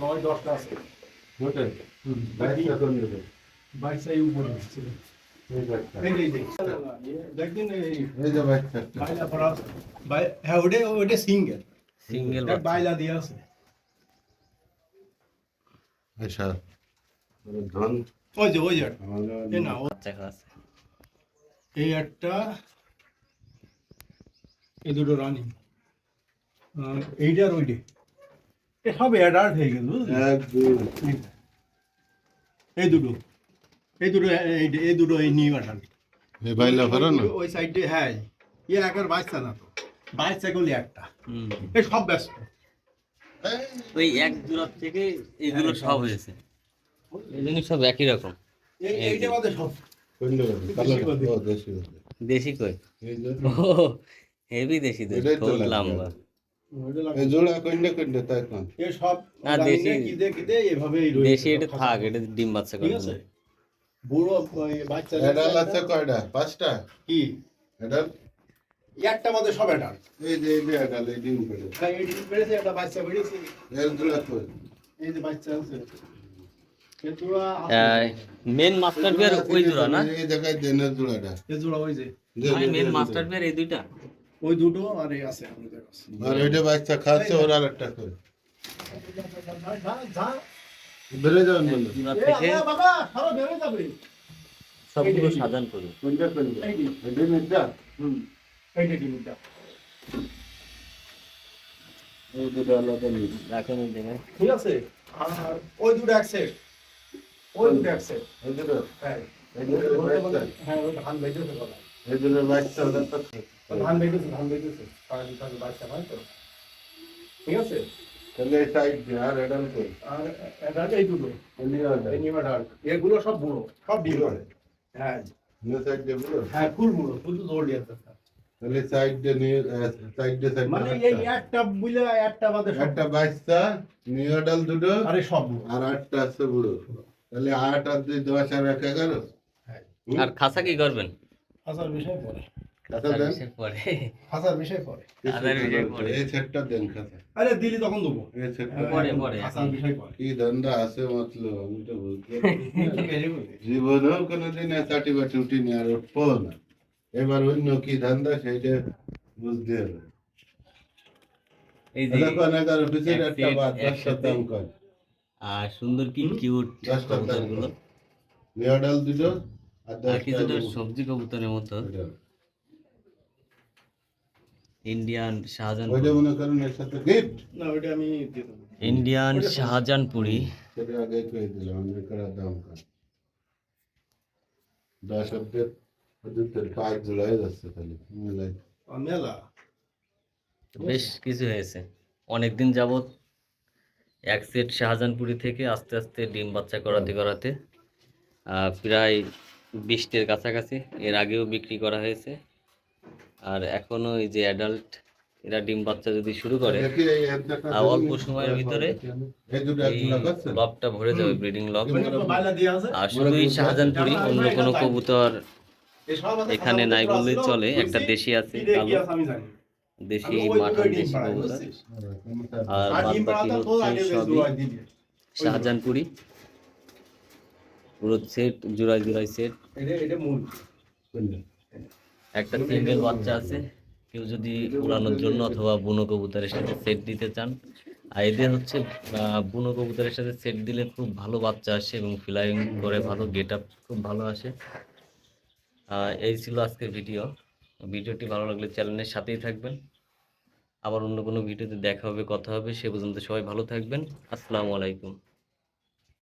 নয় দশটা আছে ওটাই বাইশটা কোন দেবে বাইশটা এই উপরে আছে। এই বাইশটা এই যে, এই যে। দেখবেন এই এই যে বাইশটা বাইলা পড়া আছে। বাই- হ্যাঁ ওটা ওটা সিঙ্গেল সিঙ্গেল বাইলা দিয়ে আছে আচ্ছা ধন ওই যে ওই যে একটা। আমাদের এ না ও- বাচ্চা আছে এই একটা এই দুটো রানিং এইটা আর ওইটা। এ সব অ্যাডাল্ট হয়ে গেল এই দুটো। এই দুটো এই এই দুটো এই নিউ অ্যাডাল্ট ওই সাইডে হ্যাঁ এর বাচ্চা না তো। বাচ্চা গুলি একটা হুম। এই সব ব্যস্ত। ওই এক দূরার থেকে এগুলো সব হয়েছে। জন্য সব একই রকম। এইটা বাদে সব। দেশি। কই? হেভি দেশি লম্বা। জোড়া কোনটা কোনটা তাই কোন? এ সব না, দেশি- কি দে কি দে এভাবে রয়েছে দেশি এটা থাক এটা ডিম বাচ্চা ঠিক আছে? বুড়ো বাচ্চা এডাল আছে কয়টা? পাঁচটা? কি? এডাল একটা মধ্যে সব অ্যাডাল্ট। এই যে এই যে এই ডিম করে হ্যাঁ এই ডিম পেড়েছে একটা বাচ্চা বেরিয়েছে এর জোড়া কই? এই যে বাচ্চা আছে। এ জোড়া আছে। মেন মাস্টার বিয়ার ওই জোড়া না? এই জায়গায় দেনের জোড়াটা এ জোড়া ওই যে। মেন। মাস্টার বিয়ার এই দুইটা? ওই দুটো আর এই আছে আমাদের কাছে। আর ওইটা বাচ্চা খাচ্ছে ওর আর একটা করে যা, যা। বেড়ে যাবেন বলে থেকে বাবা, সারা বেরোয় যাবে। সবগুলো সাজান করি। কোনটা কোনটা এই মিটটা হুম, এই যে ডিমটা। এই দুটো আলাদা মিট রাখেন ওই জায়গায়। ঠিক আছে? আর ওই দুটো এক ওই দুটো এক set, এই দুটো? হ্যাঁ। এই দুটো হ্যাঁ। এই দুটো ওটা ওই ধান বেঁধেছে, ধান বেঁধেছে। হয় তো। ঠিক আছে? তাহলে এই সাইড আর এডাল কই আর এই দুটো। ডাল। এগুলো সব বুড়ো সব হ্যাঁ। সাইড দিয়ে হ্যাঁ ফুল বুড়ো শুধু দৌড় দিয়ে তাহলে সাইড দিয়ে নিয়ে সাইড দিয়ে সাইড মানে এই একটা একটা বাদে একটা বাচ্চা নিউ এডাল দুটো আরে সব আর আটটা আছে বুড়ো। তাহলে আট আর দুই দশ আর এক এগারো। হ্যাঁ। আর খাসা কি করবেন? হাজার বিষয় পড়ে খাসার বিষয় পরে। হাজার বিষয় পড়ে। আধার বিষয় পরে। এই সেটটা দেন খাতা আরে দিলি তখন দেবো। এই সেটটা পরে, পরে। হাজার বিষয় পড়ে। কি ধান্দা আছে মতলব আমি তো জীবনেও কোনোদিন চাটি বাটি উঠিনি আর উঠবো না। এবার অন্য কি ধান্দা সেইটা বুঝতে হবে। এই যে দেখো এগারো পিসের এক একটা বাদ দাম কর আর সুন্দর কি কিউট দশটা দাম দুটো আর সবজি কবুতরের মতো ওইটা। ইন্ডিয়ান শাহজাহান ওইটা মনে করেন এর সাথে গিফট না ওটা আমি দিয়ে দেবো। ইন্ডিয়ান শাহজাহানপুরি সেটা আগে কয়ে দিলাম আমি করার দাম কর দশ অব্দের ওদের পাঁচ জোড়াই যাচ্ছে খালি মেলাই মেলা? বেশ কিছু হয়েছে। অনেকদিন যাবত এক সেট শাহজাহানপুরি থেকে আস্তে আস্তে ডিম বাচ্চা করাতে করাতে আহ, প্রায় বিশটির কাছাকাছি। এর আগেও বিক্রি করা হয়েছে। আর এখনও এই যে অ্যাডাল্ট এরা ডিম বাচ্চা যদি শুরু করে অল্প সময়ের ভিতরে এই জোড়া করছে লবটা ভরে যাবে ব্রিডিং লব। আর শুধুই শাহজাহানপুরি অন্য কোনো কবুতর এখানে নাই বললেই চলে একটা দেশি আছে কালো। দেশি মাঠান দেশি কবুতর। আর আর বাদ বাকি পাড়াটা তো আগে হচ্ছে সবই শাহজাহানপুরি পুরো। সেট জোড়াই জোড়াই সেট এটা এটা মূল। একটা সিঙ্গেল বাচ্চা আছে, কেউ যদি উড়ানোর জন্য অথবা বুনো কবুতরের সাথে সেট দিতে চান, আর এদের হচ্ছে বুনো কবুতরের সাথে সেট দিলে খুব ভালো বাচ্চা আসে এবং ফ্লাইং করে ভালো গেট আপ খুব ভালো আসে। এই ছিল আজকের ভিডিও ভিডিওটি ভালো লাগলে চ্যানেলের সাথেই থাকবেন। আবার অন্য কোনো ভিডিওতে দেখা হবে, কথা হবে, সে পর্যন্ত সবাই ভালো থাকবেন। আসসালামু আলাইকুম।